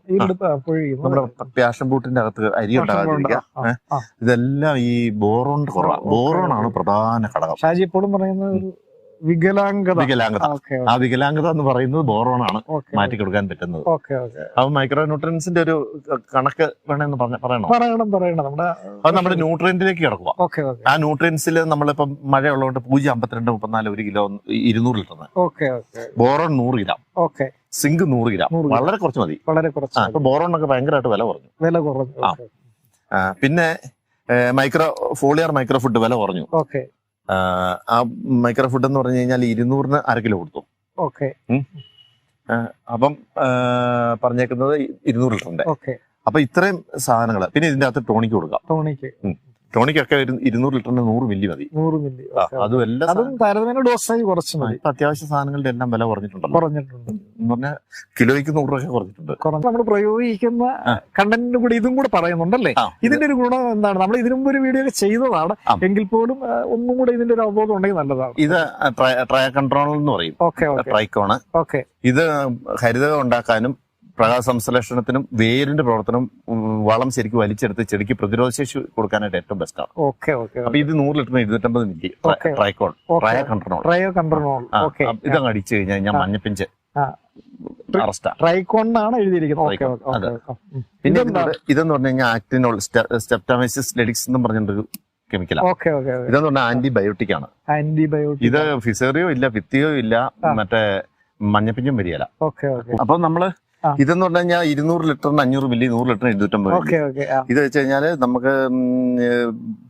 നമ്മുടെ പ്യാഷൻ ബൂട്ടിന്റെ അകത്ത് അരി ഉണ്ടാകാതിരിക്കുക. ഇതെല്ലാം ഈ ബോറോണ്ട് കുറവാണ് ബോറോൺ ആണ്. പ്രധാന ഘടകം. ഷാജി എപ്പോഴും പറയുന്നത് ഒരു വികലാംഗത. വികലാംഗത. ആ വികലാംഗത എന്ന് പറയുന്നത് ബോറോൺ ആണ് മാറ്റി കൊടുക്കാൻ പറ്റുന്നത്. അപ്പൊ മൈക്രോ ന്യൂട്രിയൻസിന്റെ ഒരു കണക്ക് വേണമെന്ന് പറയണോ? പറയണം പറയണം. നമ്മുടെ അത് നമ്മുടെ ന്യൂട്രിയന്റിലേക്ക് കിടക്കുക ആ ന്യൂട്രിയൻസിൽ നമ്മളിപ്പം മഴയുള്ളതുകൊണ്ട് പൂജ്യം അമ്പത്തിരണ്ട് മുപ്പത്തിനാല് ഒരു കിലോ ഇരുന്നൂറ് ലിറ്റർ ഓക്കെ ഓക്കെ. ബോറോൺ നൂറ് ഗ്രാം. ഓക്കെ. സിങ്ക് നൂറ് ഗ്രാം. വളരെ കുറച്ച് മതി. വളരെ കുറച്ച് ബോറോൺ ബോറോണൊക്കെ ഭയങ്കരമായിട്ട് വില കുറഞ്ഞു. വില കുറഞ്ഞു. പിന്നെ മൈക്രോ ഫോളിയർ മൈക്രോ ഫുഡ് വില കുറഞ്ഞു. ഓക്കെ. ആ, മൈക്രോ ഫുഡ് എന്ന് പറഞ്ഞു കഴിഞ്ഞാൽ ഇരുന്നൂറിന് അര കിലോ കൊടുത്തു. ഓക്കെ. അപ്പം പറഞ്ഞേക്കുന്നത് ഇരുന്നൂറ് ലിറ്ററിന്റെ. ഓക്കെ. അപ്പൊ ഇത്രയും സാധനങ്ങൾ പിന്നെ ഇതിന്റെ അകത്ത് ടോണിക്ക് കൊടുക്കാം. ടോണിക്ക്. ടോണിക്കൊക്കെ ഇരുന്നൂറ് ലിറ്ററിന് നൂറ് മില്ലി മതി. നൂറ് മില്ലി. ആ, അതും ഡോസായി താരതമ്യേന ഡോസേജ് കുറച്ച് മതി. അത്യാവശ്യ സാധനങ്ങളുടെ എല്ലാം വില കുറഞ്ഞിട്ടുണ്ടല്ലോ. കുറഞ്ഞിട്ടുണ്ട്. എന്ന് പറഞ്ഞാൽ കിലോയ്ക്ക് നൂറ് രൂപ കുറഞ്ഞിട്ടുണ്ട്. കുറഞ്ഞ് നമ്മൾ പ്രയോഗിക്കുന്ന. കണ്ടന്റിന് കൂടി ഇതും കൂടെ പറയുന്നുണ്ടല്ലേ? ഇതിന്റെ ഒരു ഗുണം എന്താണ്? നമ്മൾ ഇതിനു മുമ്പ് ഒരു വീഡിയോ ചെയ്തതാണ്. എങ്കിൽ പോലും ഒന്നും കൂടെ ഇതിന്റെ ഒരു അവബോധം ഉണ്ടെങ്കിൽ നല്ലതാണ്. ഇത് ട്രയ കൺട്രോൾ എന്ന് പറയും. ട്രൈക്കോണ്. ഓക്കെ. ഇത് ഹരിതകം ഉണ്ടാക്കാനും പ്രകാശ സംശ്ലേഷണത്തിനും വേരിന്റെ പ്രവർത്തനം വളം ശരിക്കും വലിച്ചെടുത്ത് ചെടിക്ക് പ്രതിരോധശേഷി കൊടുക്കാനായിട്ട് ഏറ്റവും ബെസ്റ്റ് ആണ്. ഓക്കെ ഓക്കെ അപ്പൊ ഇത് നൂറ് ലിറ്ററിന് ഇരുന്നൂറ്റമ്പത് മില്ലി ട്രൈക്കോൾ ട്രയ കൺട്രോൾ ട്രയോ ഓക്കെ. ഇതങ്ങ് അടിച്ചു കഴിഞ്ഞാൽ ഞാൻ. മഞ്ഞപ്പിഞ്ച് ാണ് എഴുതിയിരിക്കുന്നത്. പിന്നെ ഇതെന്ന് പറഞ്ഞു കഴിഞ്ഞാൽ ആക്ടിനോൾ സ്റ്റെപ്റ്റാമൈസിസ് ലെഡിക്സ് എന്ന് പറഞ്ഞൊരു കെമിക്കലാണ് ഓക്കെ ഓക്കെ ഇതെന്ന് പറഞ്ഞാൽ ആന്റിബയോട്ടിക് ആണ് ആന്റിബയോട്ടിക്. ഇത് ഫിസേറിയോ ഇല്ല ഭിത്തിയോ ഇല്ല. മറ്റേ മഞ്ഞപ്പിഞ്ഞും വരികയില്ല ഓക്കെ ഓക്കെ. അപ്പൊ നമ്മൾ. ഇതെന്ന് പറഞ്ഞു കഴിഞ്ഞാൽ ഇരുന്നൂറ് ലിറ്ററിന് അഞ്ഞൂറ് മില്ലി നൂറ് ലിറ്ററിന് ഇരുന്നൂറ്റമ്പത് ഇത് വെച്ച് കഴിഞ്ഞാൽ നമുക്ക്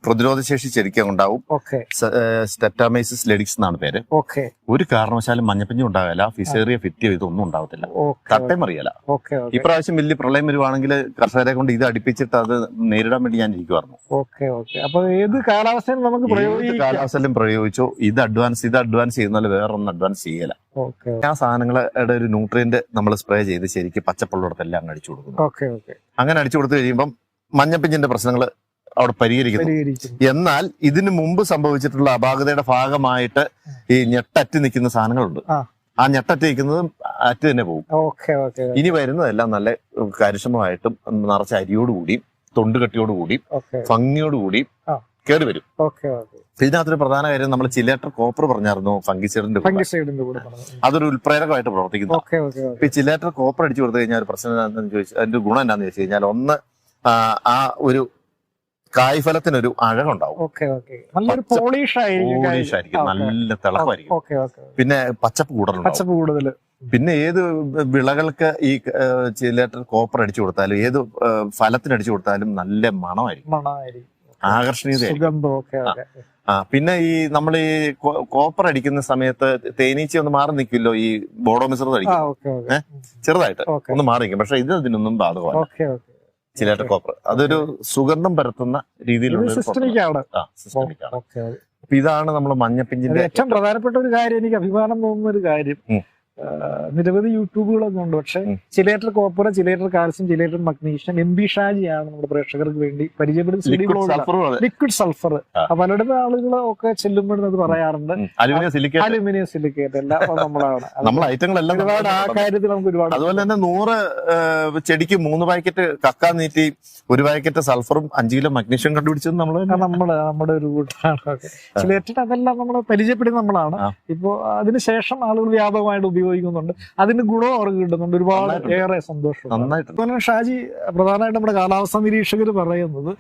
പ്രതിരോധ ശേഷി ശരിക്കും ഉണ്ടാവും. സ്റ്റെറ്റാമൈസിസ് സ്റ്റെപ്റ്റാമൈസിസ് ലെഡിക്സ് എന്നാണ് പേര്. ഓക്കെ. ഒരു കാരണവശാലും മഞ്ഞപ്പിഞ്ഞും ഉണ്ടാവില്ല. ഫിസേറിയ ഫിറ്റിയോ ഇതൊന്നും ഉണ്ടാവത്തില്ല. ഓക്കെ തട്ടേ മറിയല ഓക്കെ ഓക്കെ. ഇപ്രാവശ്യം വലിയ പ്രളയം വരുവാണെങ്കിൽ കർഷകരെ കൊണ്ട് ഇത് അടുപ്പിച്ചിട്ട് അത് നേരിടാൻ വേണ്ടി ഞാൻ ഇരിക്കുവായിരുന്നു. Okay okay. അപ്പൊ ഏത് കാലാവസ്ഥയിലും നമുക്ക് കാലാവസ്ഥയിലും പ്രയോഗിച്ചു. ഇത് അഡ്വാൻസ് ഇത് അഡ്വാൻസ് ചെയ്യുന്നാൽ വേറൊന്നും അഡ്വാൻസ് ചെയ്യല. ആ സാധനങ്ങളുടെ ഒരു ന്യൂട്രിയന്റ് നമ്മൾ സ്പ്രേ ചെയ്ത് ശരിക്ക് പച്ചപ്പുള്ളിടത്തെല്ലാം അങ്ങ് അടിച്ചു കൊടുക്കുന്നു. ഓക്കെ അങ്ങനെ അടിച്ചു കൊടുത്തു കഴിയുമ്പം മഞ്ഞപ്പിഞ്ചിന്റെ പ്രശ്നങ്ങൾ അവിടെ പരിഹരിക്കുന്നു. എന്നാൽ ഇതിനു മുമ്പ് സംഭവിച്ചിട്ടുള്ള അപാകതയുടെ ഭാഗമായിട്ട് ഈ ഞെട്ടറ്റ് നിൽക്കുന്ന സാധനങ്ങളുണ്ട്. ആ. ഞെട്ടറ്റ് നിൽക്കുന്നത് അറ്റ് തന്നെ പോകും. ഇനി വരുന്നതെല്ലാം നല്ല കാര്യക്ഷമമായിട്ടും നിറച്ച അരിയോടുകൂടിയും തൊണ്ടുകട്ടിയോടുകൂടിയും ഭംഗിയോടുകൂടി ഭംഗിയോടുകൂടിയും. കയറി വരും. ഇതിനകത്തൊരു പ്രധാന കാര്യം നമ്മൾ ചിലേറ്റർ കോപ്പർ പറഞ്ഞായിരുന്നു ഫംഗിസൈഡിന്റെ കൂടെ. അതൊരു ഉൽപ്രേരകമായിട്ട് പ്രവർത്തിക്കുന്നു. ഈ ചിലേറ്റർ കോപ്പർ അടിച്ചു കൊടുത്തു കഴിഞ്ഞാൽ ഒരു പ്രശ്നം എന്താണെന്ന് ചോദിച്ചാൽ അതിന്റെ ഗുണം എന്താണെന്ന് ചോദിച്ചു കഴിഞ്ഞാൽ ഒന്ന് ആ, ഒരു കായ്ഫലത്തിനൊരു അഴകുണ്ടാവും. പോളിഷ് ആയിരിക്കും നല്ല ഓക്കെ പിന്നെ പച്ചപ്പ് കൂടുതൽ പിന്നെ ഏത് വിളകൾക്ക് ഈ ചിലേറ്റർ കോപ്പർ അടിച്ചു കൊടുത്താലും ഏത് ഫലത്തിന് അടിച്ചു കൊടുത്താലും നല്ല മണമായിരിക്കും. മണമായിരിക്കും. ഓക്കെ ആ. പിന്നെ ഈ നമ്മൾ ഈ കോപ്പർ അടിക്കുന്ന സമയത്ത് തേനീച്ച ഒന്ന് മാറി നിൽക്കില്ലോ ഈ ബോഡോ മിശ്രിതം അടിക്കും ചെറുതായിട്ട് ഒന്ന് മാറി നിൽക്കും. പക്ഷെ ഇത് ഇതിനൊന്നും ബാധകമാണ് ചിലേറ്റർ കോപ്പർ. അതൊരു സുഗന്ധം പരത്തുന്ന രീതിയിലുള്ള ഇതാണ് നമ്മൾ മഞ്ഞപ്പിഞ്ചിന്റെ ഏറ്റവും പ്രധാനപ്പെട്ട ഒരു കാര്യം എനിക്ക് അഭിമാനം തോന്നുന്ന ഒരു കാര്യം. നിരവധി യൂട്യൂബുകളൊക്കെ ഉണ്ട്. പക്ഷെ chelated copper chelated calcium chelated magnesium M B ഷാജിയാണ് നമ്മുടെ പ്രേക്ഷകർക്ക് വേണ്ടി പരിചയപ്പെടുന്ന ലിക്വിഡ് സൾഫർ. പലയിടത്തും ആളുകൾ ഒക്കെ ചെല്ലുമ്പോഴും അത് പറയാറുണ്ട്. Aluminium silicate. എല്ലാം നമ്മളാണ്. (laughs) നമ്മൾ ഐറ്റങ്ങളെല്ലാം ഒരുപാട് ആ കാര്യത്തിൽ നമുക്ക് ഒരുപാട് അതുപോലെ തന്നെ നൂറ് ചെടിക്ക് മൂന്ന് പാക്കറ്റ് കക്ക നീറ്റി ഒരു പാക്കറ്റ് സൾഫറും അഞ്ച് കിലോ മഗ്നീഷ്യം കണ്ടുപിടിച്ചത് നമ്മൾ നമ്മൾ നമ്മുടെ ഒരു കൂട്ടാണ്. ചിലേറ്റർ അതെല്ലാം നമ്മൾ പരിചയപ്പെടുന്ന നമ്മളാണ്. ഇപ്പൊ അതിനുശേഷം ആളുകൾ വ്യാപകമായിട്ട് ഉപയോഗിക്കുന്നുണ്ട്. അതിന് ഗുണം അവർക്ക് കിട്ടുന്നുണ്ട്. ഒരുപാട് ഏറെ സന്തോഷം ഷാജി പ്രധാനമായിട്ട് നമ്മുടെ കാലാവസ്ഥാ നിരീക്ഷകർ പറയുന്നത്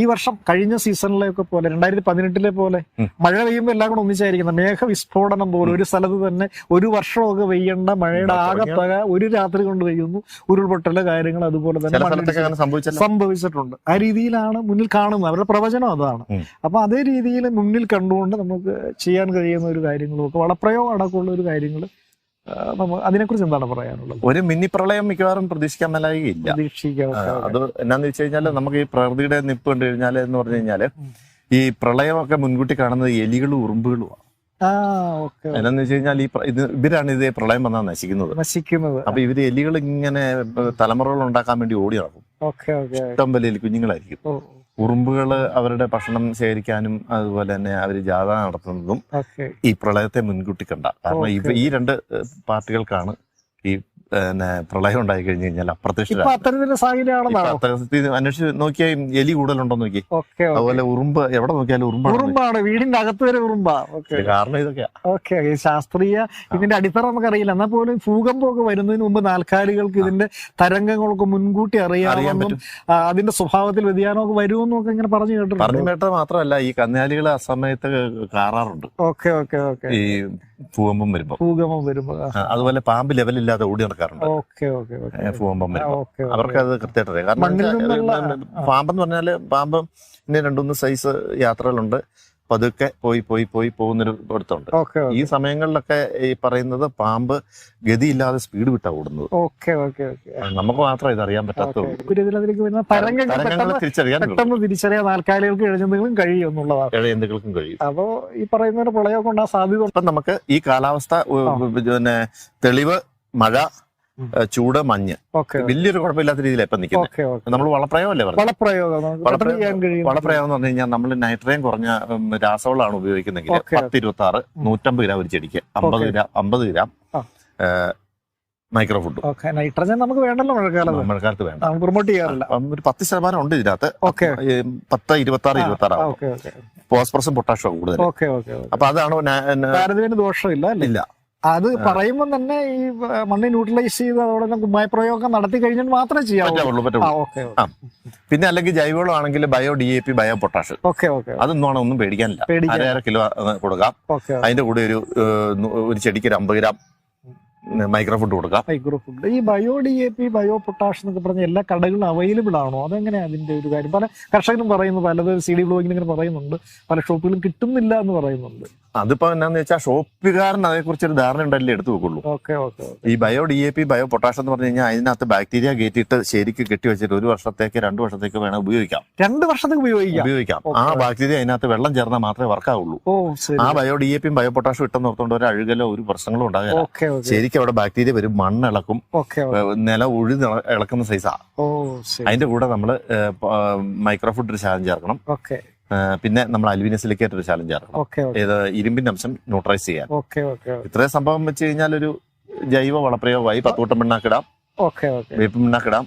ഈ വർഷം കഴിഞ്ഞ സീസണിലെയൊക്കെ പോലെ രണ്ടായിരത്തി പതിനെട്ടിലെ പോലെ. മഴ പെയ്യുമ്പോൾ എല്ലാം കൂടെ ഒന്നിച്ചായിരിക്കുന്നത് മേഘ വിസ്ഫോടനം പോലെ ഒരു സ്ഥലത്ത് തന്നെ ഒരു വർഷമൊക്കെ പെയ്യേണ്ട മഴയുടെ. ആകത്തക ഒരു രാത്രി കൊണ്ട് പെയ്യുന്നു. ഉരുൾപൊട്ടൽ കാര്യങ്ങൾ അതുപോലെ തന്നെ സംഭവിച്ചിട്ടുണ്ട്. ആ രീതിയിലാണ് മുന്നിൽ കാണുന്നത്. അവരുടെ പ്രവചനം അതാണ്. അപ്പൊ അതേ രീതിയിൽ മുന്നിൽ കണ്ടുകൊണ്ട് നമുക്ക് ചെയ്യാൻ കഴിയുന്ന ഒരു കാര്യങ്ങളും ഒക്കെ വളപ്രയോഗം അടക്കമുള്ള ഒരു കാര്യങ്ങൾ അതിനെക്കുറിച്ച് എന്താണ് പറയാനുള്ളത്? ഒരു മിനി പ്രളയം മിക്കവാറും പ്രതീക്ഷിക്കാൻ ഒക്കെ. അത് എന്നാന്ന് വെച്ച് കഴിഞ്ഞാൽ നമുക്ക് ഈ പ്രകൃതിയുടെ നിപ്പ് കണ്ടു കഴിഞ്ഞാൽ എന്ന് പറഞ്ഞു കഴിഞ്ഞാൽ ഈ പ്രളയമൊക്കെ മുൻകൂട്ടി കാണുന്നത് എലികളും ഉറുമ്പുകളുമാണ്. എന്നാന്ന് വെച്ച് കഴിഞ്ഞാൽ ഈ ഇത് ഇവരാണ് ഇത് പ്രളയം വന്നാൽ നശിക്കുന്നത്. നശിക്കുന്നത്. അപ്പൊ ഇവർ എലികൾ ഇങ്ങനെ തലമുറകൾ ഉണ്ടാക്കാൻ വേണ്ടി ഓടി നടക്കും. ഇഷ്ടം വലിയ കുഞ്ഞുങ്ങളായിരിക്കും ഓ ഉറുമ്പുകൾ അവരുടെ ഭക്ഷണം ശേഖരിക്കാനും അതുപോലെ തന്നെ അവർ ജാഥ നടത്തുന്നതും ഈ പ്രളയത്തെ മുൻകൂട്ടി കണ്ട. കാരണം ഈ രണ്ട് പാർട്ടികൾക്കാണ് ഈ പ്രളയം ഉണ്ടായി കഴിഞ്ഞു കഴിഞ്ഞാൽ സാഹചര്യമാണെന്നാണോ? അന്വേഷിച്ച് നോക്കിയാൽ എലി കൂടുതലുണ്ടോ നോക്കി. അതുപോലെ ഉറുമ്പ് എവിടെ നോക്കിയാലും ഉറുമ്പ് ഉറുമ്പാണ്. വീടിന്റെ അകത്ത് വരെ ഉറുമ്പാ. ഓക്കെ. കാരണം ഇതൊക്കെ ഓക്കെ ശാസ്ത്രീയ ഇതിന്റെ അടിത്തറ നമുക്കറിയില്ല. എന്നാൽ പോലും ഭൂകമ്പമൊക്കെ വരുന്നതിന് മുമ്പ് നാൽക്കാലികൾക്ക് ഇതിന്റെ തരംഗങ്ങളൊക്കെ മുൻകൂട്ടി അറിയാൻ അറിയാമെന്നും അതിന്റെ സ്വഭാവത്തിൽ വ്യതിയാനമൊക്കെ വരുമെന്നും ഒക്കെ ഇങ്ങനെ പറഞ്ഞു പറഞ്ഞു കേട്ടത് മാത്രമല്ല ഈ കന്നുകാലികൾ ആ സമയത്ത് കാറാറുണ്ട്. Okay okay okay. ഈ ഭൂകമ്പം വരുമ്പോ. ഭൂകമ്പം വരുമ്പോ അതുപോലെ പാമ്പ് ലെവലില്ലാതെ ഓടി നടക്കാറുണ്ട് ഭൂകമ്പം വരുമ്പോ. ഓക്കെ അവർക്ക് അത് കൃത്യമായിട്ട് അറിയാം. കാരണം പാമ്പെന്ന് പറഞ്ഞാൽ പാമ്പ് ഇനി രണ്ടുമൂന്ന് സൈസ് യാത്രകളുണ്ട്. പതുക്കെ പോയി പോയി പോയി പോകുന്നൊരു അടുത്തുണ്ട് ഈ സമയങ്ങളിലൊക്കെ ഈ പറയുന്നത് പാമ്പ് ഗതിയില്ലാതെ സ്പീഡ് വിട്ടാ ഓടുന്നത്. നമുക്ക് മാത്രം ഇത് അറിയാൻ പറ്റാത്തുള്ളൂ. തരംഗങ്ങൾ തിരിച്ചറിയാൻ നാൽക്കാലികൾക്ക് കഴിയും എന്നുള്ളതാണ്. കഴിയും അപ്പോ ഈ പറയുന്ന പ്രളയമൊക്കെ ഉണ്ടാ സാധ്യത നമുക്ക് ഈ കാലാവസ്ഥ. പിന്നെ തെളിവ് മഴ ചൂട് മഞ്ഞ്. വലിയൊരു കുഴപ്പമില്ലാത്ത രീതിയിലാണ് ഇപ്പൊ നിൽക്കുന്നത് നമ്മൾ വളപ്രയോഗമല്ലേ പറഞ്ഞു വളപ്രയോഗം. എന്ന് പറഞ്ഞു കഴിഞ്ഞാൽ നമ്മൾ നൈട്രജൻ കുറഞ്ഞ രാസവളമാണ് ഉപയോഗിക്കുന്നെങ്കിൽ ഓക്കെ. പത്ത് ഇരുപത്തി ആറ് നൂറ്റമ്പത് ഗ്രാം ഒരു ചെടിക്ക്. അമ്പത് ഗ്രാം അമ്പത് ഗ്രാം മൈക്രോ ഫുഡ്. നൈട്രജൻ നമുക്ക് വേണ്ടല്ലോ മഴക്കാലത്ത്. മഴക്കാലത്ത് വേണ്ട. പ്രൊമോട്ട് ചെയ്യാറില്ല. ഒരു പത്ത് ശതമാനം ഉണ്ട് ഇതിനകത്ത്. പത്ത് ഇരുപത്തി ആറ് ഇരുപത്തി ആറ് ഫോസ്ഫറസും പൊട്ടാഷും കൂടുതൽ അപ്പൊ അതാണ് ദോഷമില്ല ഇല്ല. അത് പറയുമ്പോൾ തന്നെ ഈ ആ, മണ്ണ് ന്യൂട്രലൈസ് ചെയ്ത് അതോടെ കുമ്മായ പ്രയോഗം നടത്തി കഴിഞ്ഞിട്ട് മാത്രമേ ചെയ്യാവൂ. പറ്റുള്ളൂ ആ പറ്റുള്ളൂ ഓക്കെ. ആ. പിന്നെ അല്ലെങ്കിൽ ജൈവവളം ആണെങ്കിൽ bio D A P bio potash. Okay okay അതൊന്നും ആണോ ഒന്നും പേടിക്കാനില്ല. അര കിലോ കൊടുക്കാം. അതിന്റെ കൂടെ ഒരു ഒരു ചെടിക്ക് ഒരു അമ്പത് ഗ്രാം മൈക്രോ ഫുഡ് കൊടുക്കാം. Micro food. ഈ bio D A P bio potash എന്നൊക്കെ പറഞ്ഞ എല്ലാ കടകളും അവൈലബിൾ ആണോ? അതെങ്ങനെയാ അതിന്റെ ഒരു കാര്യം? പല കർഷകരും പറയുന്നു പലത് സി ഡി ബ്ലോഗിൽ ഇങ്ങനെ പറയുന്നുണ്ട്. പല ഷോപ്പുകളും കിട്ടുന്നില്ല എന്ന് പറയുന്നുണ്ട്. അതിപ്പോ എന്നാന്ന് വെച്ചാൽ ഷോപ്പുകാരൻ അതേക്കുറിച്ച് ഒരു ധാരണ ഉണ്ടല്ലേ എടുത്തു വെക്കുള്ളൂ. ഈ bio D A P bio potash എന്ന് പറഞ്ഞു കഴിഞ്ഞാൽ അതിനകത്ത് ബാക്ടീരിയ കയറ്റിയിട്ട് ശരിക്ക് കെട്ടി വെച്ചിട്ട് ഒരു വർഷത്തേക്ക് രണ്ട് വർഷത്തേക്ക് വേണം ഉപയോഗിക്കാം. രണ്ട് വർഷത്തേക്ക് ഉപയോഗിക്കാം? ഉപയോഗിക്കാം. ആ ബാക്ടീരിയ അതിനകത്ത് വെള്ളം ചേർന്നാൽ മാത്രമേ വർക്കാവുള്ളൂ. ആ ബയോ ഡി എ പിയും ബയോ പൊട്ടാഷും ഇട്ടെന്ന് ഓർത്തുകൊണ്ട് ഒരു അഴുകലോ ഒരു പ്രശ്നങ്ങളോ ഉണ്ടാകില്ല ശരിക്കും അവിടെ ബാക്ടീരിയ വരും മണ്ണിളക്കും നില ഉഴി ഇളക്കുന്ന സൈസാ അതിന്റെ കൂടെ നമ്മൾ മൈക്രോ ഫുഡ് ഒരു ശാലം ചേർക്കണം. പിന്നെ നമ്മൾ അലുമിനിയം സിലിക്കേറ്റ് ഒരു ചാലഞ്ച് ഓക്കെ. ഏത് ഇരുമ്പിന്റെ അംശം ന്യൂട്രൈസ് ചെയ്യാൻ. ഇത്രയും സംഭവം വെച്ച് കഴിഞ്ഞാൽ ഒരു ജൈവ വളപ്രയോഗമായി പത്തുകൂട്ടം പിണ്ണാക്കിടാം. ഓക്കെ വേപ്പ് മണ്ണാക്കിടാം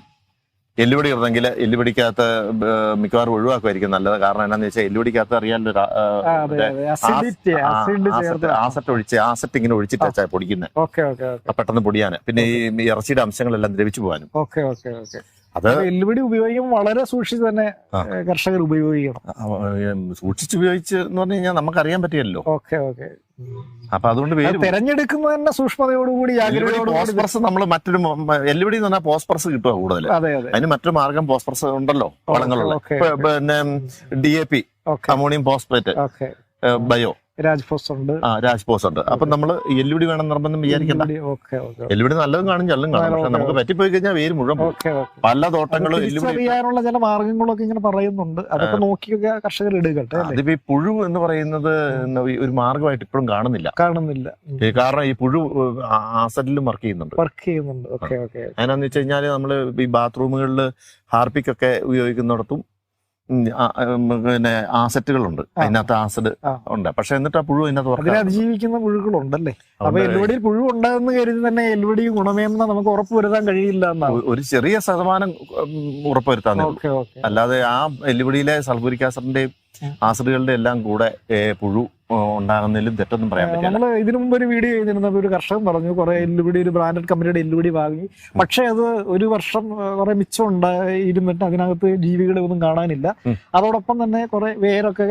എല്ലുപടി ഇടണമെങ്കിൽ എല്ലുപടിക്കകത്ത് മിക്കവാറും ഒഴിവാക്കുമായിരിക്കും നല്ലത്. കാരണം എന്താണെന്ന് വെച്ചാൽ എല്ലുപടിക്കകത്ത് അറിയാലോ ഒരു, ആ, ഏഹ്, അതെ അതെ. അസിഡിറ്റി ആസറ്റ് ഒഴിച്ച് ആസറ്റ് ഇങ്ങനെ ഒഴിച്ചിട്ടാ പൊടിക്കുന്നത് പെട്ടെന്ന് പൊടിയാന്. പിന്നെ ഈ ഇറച്ചിയുടെ അംശങ്ങളെല്ലാം ദ്രവിച്ചു പോകാനും. Okay okay okay. അത് എല്ലുപടി ഉപയോഗിക്കുമ്പോൾ വളരെ സൂക്ഷിച്ച് തന്നെ കർഷകർ ഉപയോഗിക്കണം. സൂക്ഷിച്ച് ഉപയോഗിച്ച് എന്ന് പറഞ്ഞു കഴിഞ്ഞാൽ നമുക്കറിയാൻ പറ്റിയല്ലോ ഓക്കെ ഓക്കെ. അപ്പൊ അതുകൊണ്ട് തെരഞ്ഞെടുക്കുന്ന തന്നെ സൂക്ഷ്മതയോടുകൂടി പോസ്പറസ് നമ്മൾ മറ്റൊരു എല്ലുപടി എന്ന് പറഞ്ഞാൽ പോസ്പറസ് കിട്ടുക കൂടുതൽ അതെ അതെ. അതിന് മറ്റൊരു മാർഗം പോസ്പറസ് ഉണ്ടല്ലോ വളങ്ങളുള്ള. പിന്നെ D A P ammonium phosphate bio. Rajphos ഉണ്ട് ആ ഉണ്ട് അപ്പൊ നമ്മൾ എല്ലുപടി വേണം നിർബന്ധം വിചാരിക്കണ്ട. എല്ലുപടി നല്ലതും കാണും ചെല്ലും കാണും. പക്ഷെ നമുക്ക് പറ്റിപ്പോയി കഴിഞ്ഞാൽ വേര് മുഴുവൻ പല തോട്ടങ്ങളും ചില മാർഗങ്ങളൊക്കെ ഇങ്ങനെ പറയുന്നുണ്ട്. അതൊക്കെ നോക്കിയൊക്കെ കർഷകർ എടുക്കട്ടെ അല്ലേ? അതിപ്പോ ഈ പുഴു എന്ന് പറയുന്നത് ഒരു മാർഗമായിട്ട് ഇപ്പോഴും കാണുന്നില്ല. കാണുന്നില്ല. കാരണം ഈ പുഴു ആസറ്റിലും വർക്ക് ചെയ്യുന്നുണ്ട്. വർക്ക് ചെയ്യുന്നുണ്ട്. ഓക്കെ ഓക്കെ അതിനാന്ന് വെച്ച് കഴിഞ്ഞാൽ നമ്മൾ ഈ ബാത്റൂമുകളിൽ ഹാർപ്പിക്കൊക്കെ ഉപയോഗിക്കുന്നിടത്തും പിന്നെ ആസറ്റുകളുണ്ട്. അതിനകത്ത് ആസിഡ് ഉണ്ട്. പക്ഷെ എന്നിട്ട് ആ പുഴു അതിനകത്ത് അതിജീവിക്കുന്ന പുഴുക്കളുണ്ടല്ലേ? അപ്പൊ എല്ലുവടിയിൽ പുഴു ഉണ്ടെന്ന് കരുതി തന്നെ എല്ലുവടി ഗുണമേന്മ നമുക്ക് ഉറപ്പുവരുത്താൻ കഴിയില്ല എന്നാണ് ഒരു ചെറിയ ശതമാനം ഉറപ്പ് വരുത്താൻ ഉള്ളൂ ഓക്കെ ഓക്കെ. അല്ലാതെ ആ എല്ലുവടിയിലെ സൾഫൂരിക് ആസിഡിന്റെയും ആസിഡുകളുടെ എല്ലാം കൂടെ പുഴു ഉണ്ടാകുന്നതിലും തെറ്റൊന്നും പറയാൻ പറ്റില്ല. നമ്മൾ ഇതിനു മുമ്പ് ഒരു വീഡിയോ ചെയ്തിരുന്ന ഒരു കർഷകൻ പറഞ്ഞു കുറെ എല്ലുപിടി ഒരു ബ്രാൻഡഡ് കമ്പനിയുടെ എല്ലുപിടി വാങ്ങി. പക്ഷെ അത് ഒരു വർഷം കുറെ മിച്ചം ഉണ്ടായിരുന്നിട്ട് അതിനകത്ത് ജീവികളെ ഒന്നും കാണാനില്ല. അതോടൊപ്പം തന്നെ കുറെ വേരൊക്കെ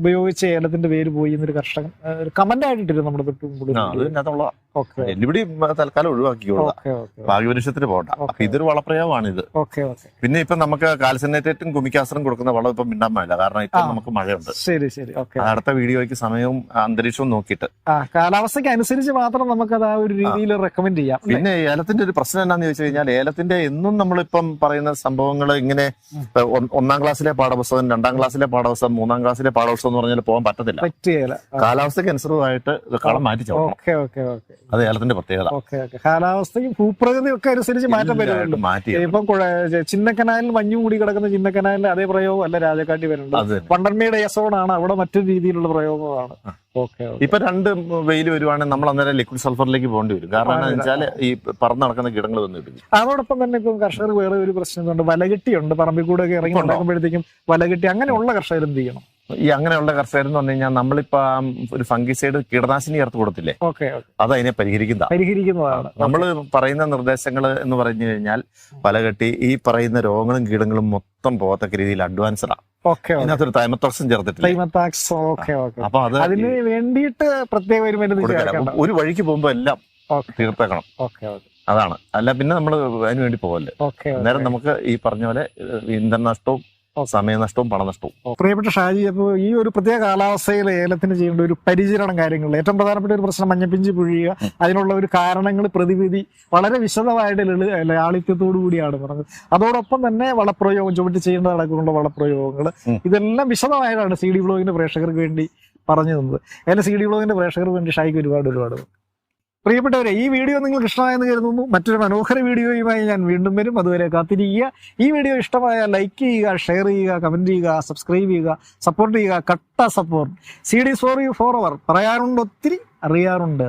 ഉപയോഗിച്ച് ഏലത്തിന്റെ വേര് പോയി എന്നൊരു കർഷകൻ ഒരു കമന്റ് ആയിട്ടിരുന്നു നമ്മുടെ എല്ലുപടി തൽക്കാലം ഒഴിവാക്കിക്കോളൂ പോകണ്ട. അപ്പൊ ഇതൊരു വളപ്രയോഗമാണ് ഇത് ഓക്കെ ഓക്കെ. പിന്നെ ഇപ്പൊ നമുക്ക് കാൽസിനേറ്റേറ്റും കുമിക്കാസറും കൊടുക്കുന്ന വളം ഇപ്പൊ മിണ്ടാൻ കാരണം ഇപ്പൊ നമുക്ക് മഴയുണ്ട്. ശരി ശരി. അടുത്ത വീഡിയോയ്ക്ക് സമയവും അന്തരീക്ഷവും നോക്കിയിട്ട്. കാലാവസ്ഥയ്ക്ക് അനുസരിച്ച് മാത്രം നമുക്കത് ആ ഒരു രീതിയിൽ റെക്കമെൻഡ് ചെയ്യാം പിന്നെ ഏലത്തിന്റെ ഒരു പ്രശ്നം എന്താണെന്ന് ചോദിച്ചു കഴിഞ്ഞാൽ ഏലത്തിന്റെ എന്നും നമ്മളിപ്പം പറയുന്ന സംഭവങ്ങൾ ഇങ്ങനെ ഒന്നാം ക്ലാസ്സിലെ പാഠപുസ്തകം രണ്ടാം ക്ലാസ്സിലെ പാഠപുസ്തകം മൂന്നാം ക്ലാസ്സിലെ പാഠപുസ്തകം എന്ന് പറഞ്ഞാൽ പോകാൻ പറ്റത്തില്ല. പറ്റുകയില്ല കാലാവസ്ഥയ്ക്ക് അനുസൃതമായിട്ട് കളം മാറ്റി ഓക്കെ ഓക്കെ ഓക്കെ. അത് ഏലത്തിന്റെ പ്രത്യേകത. Okay okay. കാലാവസ്ഥയും ഭൂപ്രകൃതിയും ഒക്കെ അനുസരിച്ച് മാറ്റം വരുന്നുണ്ട്. മാറ്റി ഇപ്പം ചിന്നക്കനാലിൽ മഞ്ഞു മൂടി കിടക്കുന്ന ചിന്നക്കനാലിൽ അതേ പ്രയോഗം അല്ല രാജക്കാട്ടി വരുന്നുണ്ട് പണ്ടന്മയുടെ യസോണാണ് അവിടെ മറ്റൊരു രീതിയിലുള്ള പ്രയോഗമാണ്. ഓക്കെ ഇപ്പൊ രണ്ട് വെയിൽ വരുവാണെങ്കിൽ നമ്മൾ അന്നേരം ലിക്വിഡ് സൾഫറിലേക്ക് പോകേണ്ടി വരും. കാരണം വെച്ചാൽ ഈ പറന്ന് നടക്കുന്ന കിടങ്ങൾ തന്നെ വരും അതോടൊപ്പം തന്നെ ഇപ്പം കർഷകർ വേറെ ഒരു പ്രശ്നമുണ്ട് വലകെട്ടിയുണ്ട്. പറമ്പിൽ കൂടെ ഒക്കെ ഇറങ്ങി നടക്കുമ്പോഴത്തേക്കും ഉണ്ടാക്കുമ്പോഴത്തേക്കും വലകെട്ടി അങ്ങനെയുള്ള കർഷകർ എന്ത് ചെയ്യണം? ഈ അങ്ങനെയുള്ള കർഷകർ എന്ന് പറഞ്ഞു കഴിഞ്ഞാൽ നമ്മളിപ്പോ ആ ഒരു ഫംഗിസൈഡ് കീടനാശിനി ചേർത്ത് കൊടുത്തില്ലേ? ഓക്കെ അത് അതിനെ പരിഹരിക്കുന്ന പരിഹരിക്കുന്നതാണ്. നമ്മൾ പറയുന്ന നിർദ്ദേശങ്ങൾ എന്ന് പറഞ്ഞു കഴിഞ്ഞാൽ പലകെട്ടി ഈ പറയുന്ന രോഗങ്ങളും കീടങ്ങളും മൊത്തം പോകത്തക്ക രീതിയിൽ അഡ്വാൻസ്ഡ് ആണ് ഓക്കെ അതിനകത്തൊരു തൈമത്തോക്സം ചേർത്തിട്ടില്ല? അപ്പൊ അത് അതിന് വേണ്ടിയിട്ട് പ്രത്യേക ഒരു മരുന്ന് ഒരു വഴിക്ക് പോകുമ്പോ എല്ലാം തീർത്തേക്കണം. അതാണ്. അല്ല പിന്നെ നമ്മൾ അതിന് വേണ്ടി പോകല്ലേ നേരം നമുക്ക് ഈ പറഞ്ഞ പോലെ ഇന്ധന ഓക്കെ. സമയനഷ്ടവും പണനഷ്ടവും പ്രിയപ്പെട്ട ഷാജി അപ്പോൾ ഈ ഒരു പ്രത്യേക കാലാവസ്ഥയിൽ ഏലത്തിന് ചെയ്യേണ്ട ഒരു പരിചരണം കാര്യങ്ങൾ ഏറ്റവും പ്രധാനപ്പെട്ട ഒരു പ്രശ്നം മഞ്ഞപ്പിഞ്ചി പുഴിയുക. അതിനുള്ള ഒരു കാരണങ്ങൾ പ്രതിവിധി വളരെ വിശദമായിട്ട് ലളി ലാളിത്യത്തോടു കൂടിയാണ് പറഞ്ഞത്. അതോടൊപ്പം തന്നെ വളപ്രയോഗം ചുവട്ടി ചെയ്യേണ്ട അടക്കമുള്ള വളപ്രയോഗങ്ങൾ. ഇതെല്ലാം വിശദമായിട്ടാണ് സി ഡി ബ്ലോഗിന്റെ പ്രേക്ഷകർക്ക് വേണ്ടി പറഞ്ഞു തന്നത് എന്റെ സി ഡി ബ്ലോഗിന്റെ പ്രേക്ഷകർക്ക് വേണ്ടി ഷായിക്ക് ഒരുപാട് ഒരുപാട് പ്രിയപ്പെട്ടവരെ ഈ വീഡിയോ നിങ്ങൾക്ക് ഇഷ്ടമായെന്ന് കരുതുന്നു. മറ്റൊരു മനോഹര വീഡിയോയുമായി ഞാൻ വീണ്ടും വരും. അതുവരെ കാത്തിരിക്കുക. ഈ വീഡിയോ ഇഷ്ടമായ ലൈക്ക് ചെയ്യുക ഷെയർ ചെയ്യുക കമന്റ് ചെയ്യുക സബ്സ്ക്രൈബ് ചെയ്യുക സപ്പോർട്ട് ചെയ്യുക. കട്ട support C D sorry for അവർ പറയാറുണ്ട് ഒത്തിരി അറിയാറുണ്ട്.